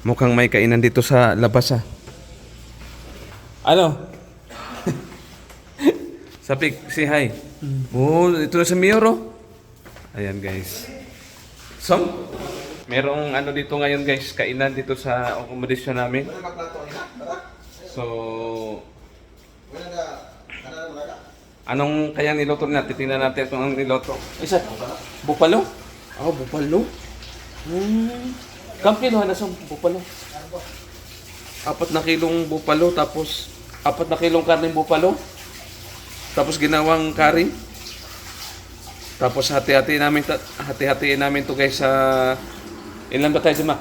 Mukhang may kainan dito sa labas ah. Ano? Sapik, say hi. Oh, ito na sa Mayor oh. Ayan guys. So, merong ano dito ngayon guys, kainan dito sa accommodation namin. So, anong kaya niloto natin? Tingnan natin kung anong niloto. Isa, bupalo? Oh, bupalo. Hmm. Kampino na sa bupalo. Apat na kilong bupalo, tapos apat na kilong karneng bupalo. Tapos ginawang curry. Tapos hati-hati namin hati-hatiin namin to guys sa ilan ba tayo Jima?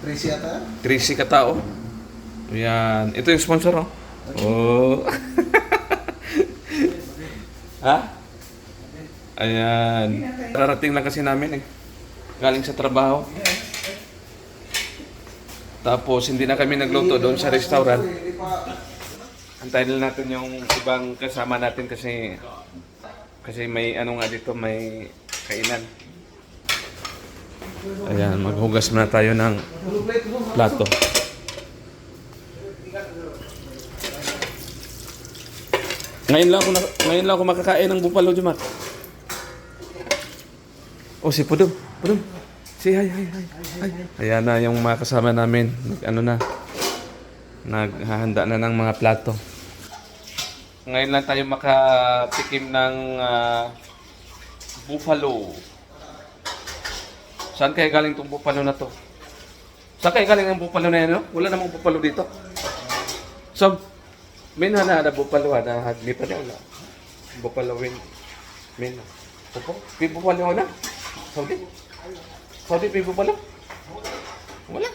Tracy ata? 30 katao. Yan. Ito yung sponsor oh. Oh. ha? Ayan. Rarating lang kasi namin eh. Galing sa trabaho. Tapos hindi na kami nagluto doon sa restaurant. Antayin natin yung ibang kasama natin kasi kasi may ano nga dito may kainan. Ayan, maghugas muna tayo ng plato. Ngayon lang ako na- ngayon lang ako makakain ng bupalo Jumat. Oh, si Pudong. Pudong. Si hi, hi, hi. hi. Ayan na yung mga kasama namin. Ano na. Naghahanda na ng mga plato. Ngayon lang tayo makatikim ng ah, buffalo. Saan kaya galing tong buffalo na to? Saan kaya galing ang buffalo na yan? No? Wala namang buffalo dito. So, may na na buffalo na hagli pa na wala. Buffalo win. May na. Buffalo na. Saudi. Saudi, may buffalo. Wala.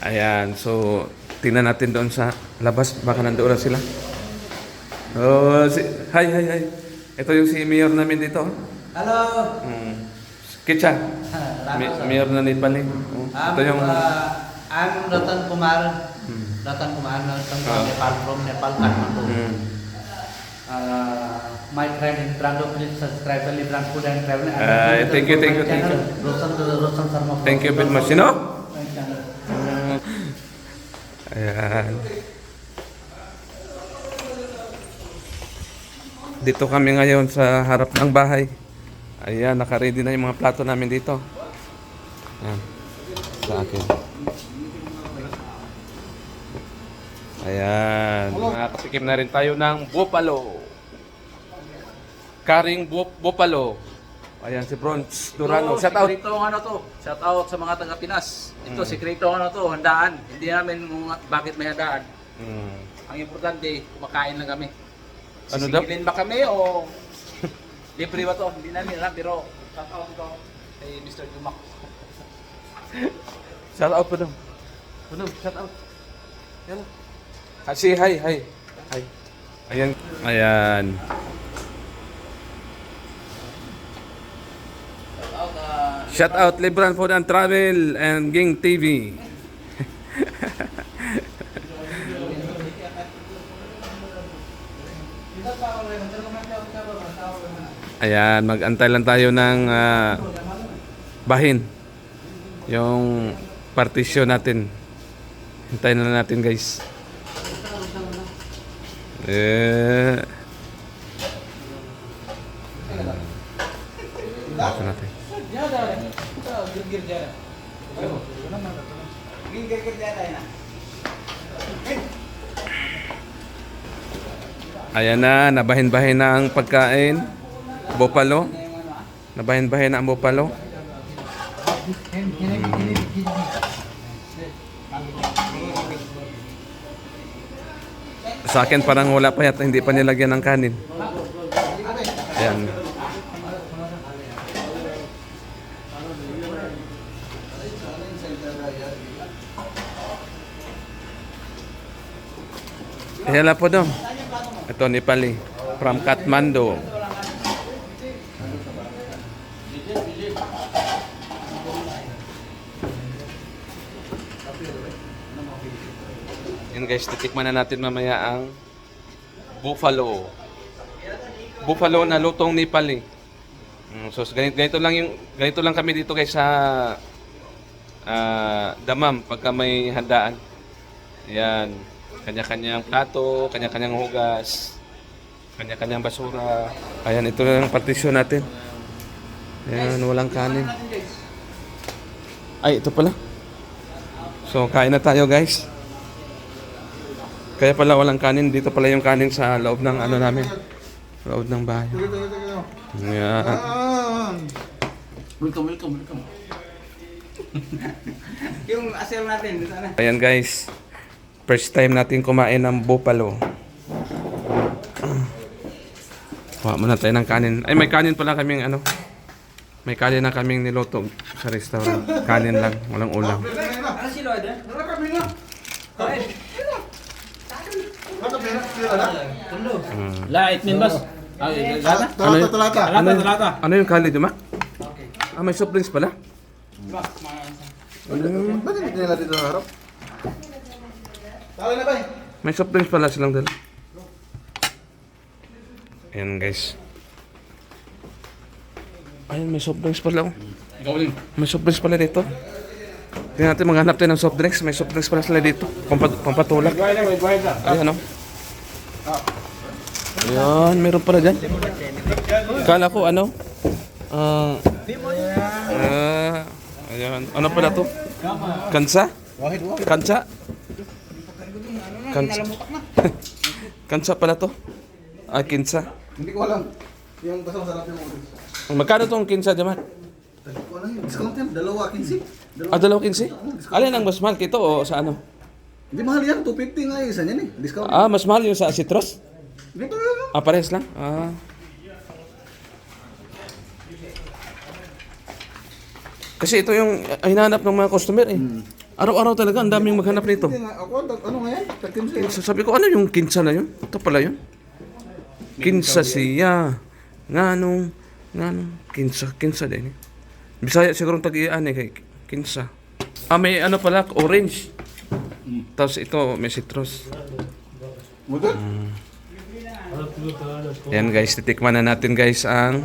Ayan, so tingnan natin doon sa labas. Baka nandoon na sila. Oh, si, hi, hi, hi. Ito yung si Mayor namin dito. Halo! Hmm. Kitcha. Mi- Mayor na Nepali. Oh, I'm, ito yung... uh, I'm Ratan Kumar. Hmm. Ratan Kumar, Ratan from Ah. Nepal, from Nepal, Kathmandu. Hmm. Uh, my friend in Brando, please subscribe to Brand Food and Travel. And Ah, welcome to thank you, thank you, thank channel, Roshan, Roshan Sharma. Thank you very much. My channel. Ayan. Dito kami ngayon sa harap ng bahay. Ayan, nakaready na yung mga plato namin dito. Ayan. Sa akin. Ayan. Nakatikim na rin tayo ng buffalo. Karing bu- buffalo. Ayan, si Bronx Durano. Ito, Shout out. Sikretong ano to. Shout out sa mga taga Pinas. Ito, Mm. sikretong ano to, handaan. Hindi namin kung bakit may handaan. Mm. Ang importante, kumakain lang kami. Ano daw? Ba kami o libre ba to? Hindi namin alam, pero shout out to kay Mr. Dumac. Shout out po daw. Puno, shout out. Yan. Ah, say hi, hi. Hi. Ayan. Ayan. Shout out, ah, Shout out Libran Food and Travel and Ging TV. Ayan, mag-antay lang tayo ng ah, bahin. Yung partition natin. Hintayin na natin guys. Eh. Ako natin. Ayan na, nabahin-bahin na ang pagkain. Bopalo. Nabahin-bahin na ang bopalo. Sa akin parang wala pa yata, hindi pa nilagyan ng kanin. Ayan. Ayan po dong. Ito Nepali. From Kathmandu. Yan guys, titikman na natin mamaya ang buffalo. Buffalo na lutong Nepali. Mm, so ganito, ganito lang yung ganito lang kami dito guys sa ah, damam pagka may handaan. Yan. Kanya-kanyang plato, kanya-kanyang hugas, kanya-kanyang basura. Ayan, ito na yung partisyon natin. Ayan, walang kanin. Ay, ito pala. So, kain na tayo guys. Kaya pala walang kanin. Dito pala yung kanin sa loob ng ano namin. Loob ng bahay. Ayan. Welcome, welcome, welcome. yung asel natin. Ayan guys. First time natin kumain ng buffalo. Kuha muna tayo ng kanin. Ay, may kanin pala kaming ano. May kanin na kaming niluto sa restaurant. Kanin lang, walang ulam. Ano silo ada? Light min bas. Ay, lata. Ano yun? Talata. Ano? Talata. ano yung kanin, di ba? Ah, may soft drinks pala. Bakit hindi nila dito harap? Tawag na ba? May soft drinks pala silang dala. Ayan guys. Ayun, may soft drinks pala. Oh. Ikaw din. May soft drinks pala dito. Tingnan natin, maghanap tayo ng soft drinks. May soft drinks pala sila dito. Pampat pampatulak. Lang. Ayan, oh. Ayan, meron pala dyan. Kala ko, ano? Ah... ah, ayan. Ano pala to? Kansa? Kansa? Kansa. Kansa pala to? Ah, kinsa. Hindi ko alam. Yung basta masarap yung ulis. Magkano tong kinsa, yun. Discount yan. Dalawa, 15. Dalawa. Ah, dalawa kinsi? Alin ang mas mahal kito o sa ano? Hindi mahal yan. 250 nga yung isa niyan eh. Discount. Ah, mas mahal yung sa citrus? Dito lang. Ah, parehas lang? Ah. Kasi ito yung ah, hinahanap ng mga customer eh. Araw-araw talaga, ang daming maghanap nito. Ako, ano nga yan? 15 So, sabi ko, ano yung kinsa na yun? Ito pala yun. Kinsa siya. Nga nung, nga nung, kinsa, kinsa din. Bisaya siguro tag-iyan eh, kay kinsa. Ah, may ano pala, orange. Tapos ito, may citrus. Mudan? Yan guys, titikman na natin guys ang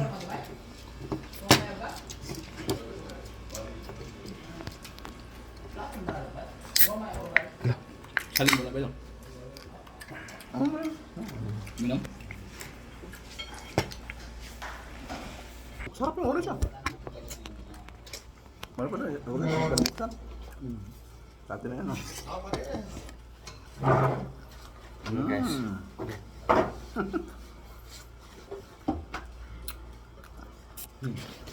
Sarap yung orange ah. Mahal pa na. Orange. Kalimutan. Dati na yan ah. ano guys.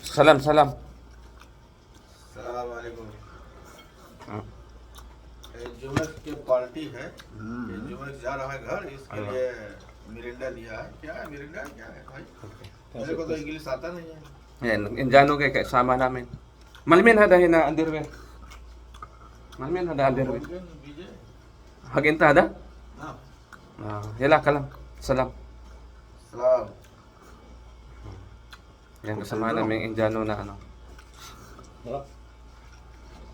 Salam, salam. सलामकुम हाँ। जुमक की पार्टी है ये जुमक जा रहा है घर इसके लिए मिरिंडा दिया है क्या है मिरिंडा क्या है भाई मेरे को तो इंग्लिश आता नहीं है Ayan, Indiano kay kasama namin. Malmin hada hina underwear. Malmin hada underwear. Haginta hada? Ah. Ah, yala kalam. Salam. Salam. Yan kasama namin Indiano na ano.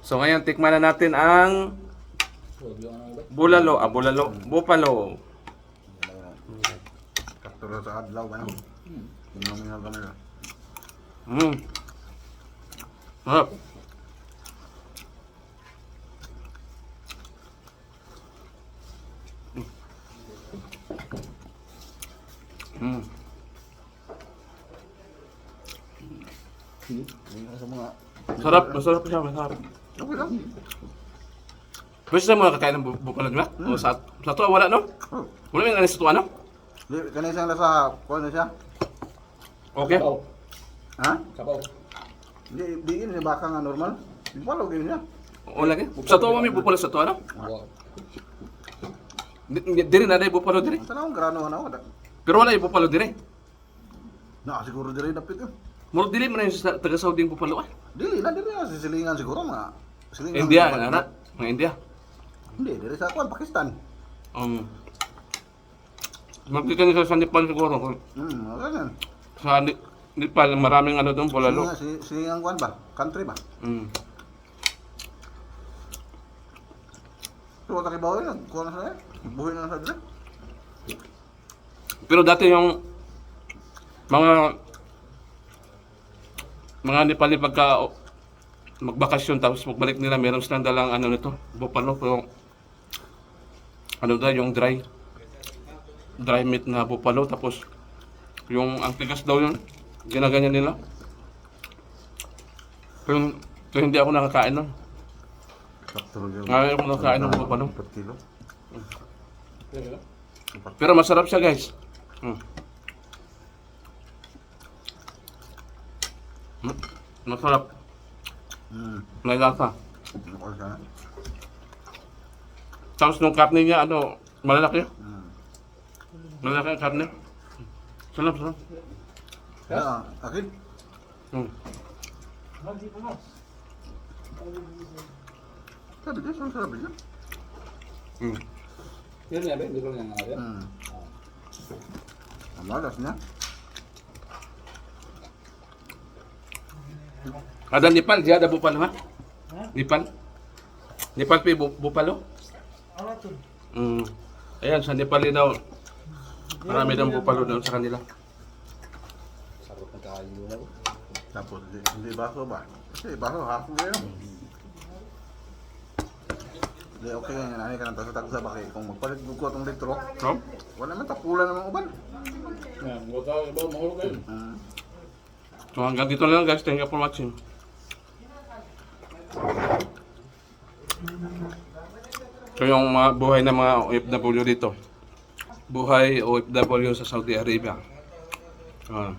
So ngayon tikman na natin ang bulalo, ah, bulalo, bupalo. Katuro sa adlaw ba na? Tingnan mo nga kamera. Mm. Sarap. Mm. Sarap, masarap siya, masarap. Okay lang. Pwede mga kakain ng bu- di ba? O sa, sa to, wala, no? Oh. Wala yung anis sa to, ano? Di, kanina siyang nasa... Kuha na siya? Okay. Sabaw. Ha? Sabaw. Di, di yun siya baka nga normal. Pala ganyan niya. O lagi. Sa to, may bupalo sa to, ano? Wow. Di, di- diri na, di bupalo diri. Ang tanong, grano na ako. Pero wala yung bupalo diri. Na, siguro di rin dapit yun. Muro dili mo na yung sa- taga-Saudi yung bupalo, ah. Dili na, dili na. Sisilingan siguro mga... Silingan India, mga- ano? Mga India. Hindi, dili sa Kuan, Pakistan. Um, Magkita sa sa Nepal siguro. Hmm, okay yan. Sa Ni- Nepal, maraming ano doon, bulalo. Silingan, si- silingan Kuan ba? Country ba? Mm. Pero wala kibaw yun. Kuha na sa Buhay na sa dili. Pero dati yung mga mga Nepali pagka magbakasyon tapos magbalik nila meron silang dalang ano nito, buffalo pero ano daw yung dry dry meat na buffalo tapos yung ang tigas daw yun ginaganyan nila. Pero, pero hindi ako nakakain nun. Sakto rin Ayaw ko nakakain ng buffalo Per kilo. pero masarap siya guys. Hmm. Hmm, masarap. Hmm. may lasa. Ako sana. tapos nung karne niya ano malalaki Hmm. malalaki ang karne sarap sarap Ah, akin. hmm. Sabi niya, saan sabi niya? Hmm. Yun nga ba? Hindi ko nga nga ba? Hmm. Ang malas niya. Ada Nepal, dia ada bupalo ha? Nepal? Nepal pi bu bupalo? Hmm. Ayan, sa Nepal din daw. Marami daw bupalo daw sa kanila. Na. Tapos, hindi, hindi baso ba? Kasi baso, hapon kayo. Hindi, okay yan. Nanay ka ng tasa-tagsa ba kayo? Kung magpalit ko itong litro, So, wala naman tapulan ng mga uban. Yan, huwag ka ba mahulog kayo. Hmm. so hanggang dito na lang guys. Thank you for watching. So yung mga buhay ng mga OFW dito. Buhay OFW sa Saudi Arabia. Ah.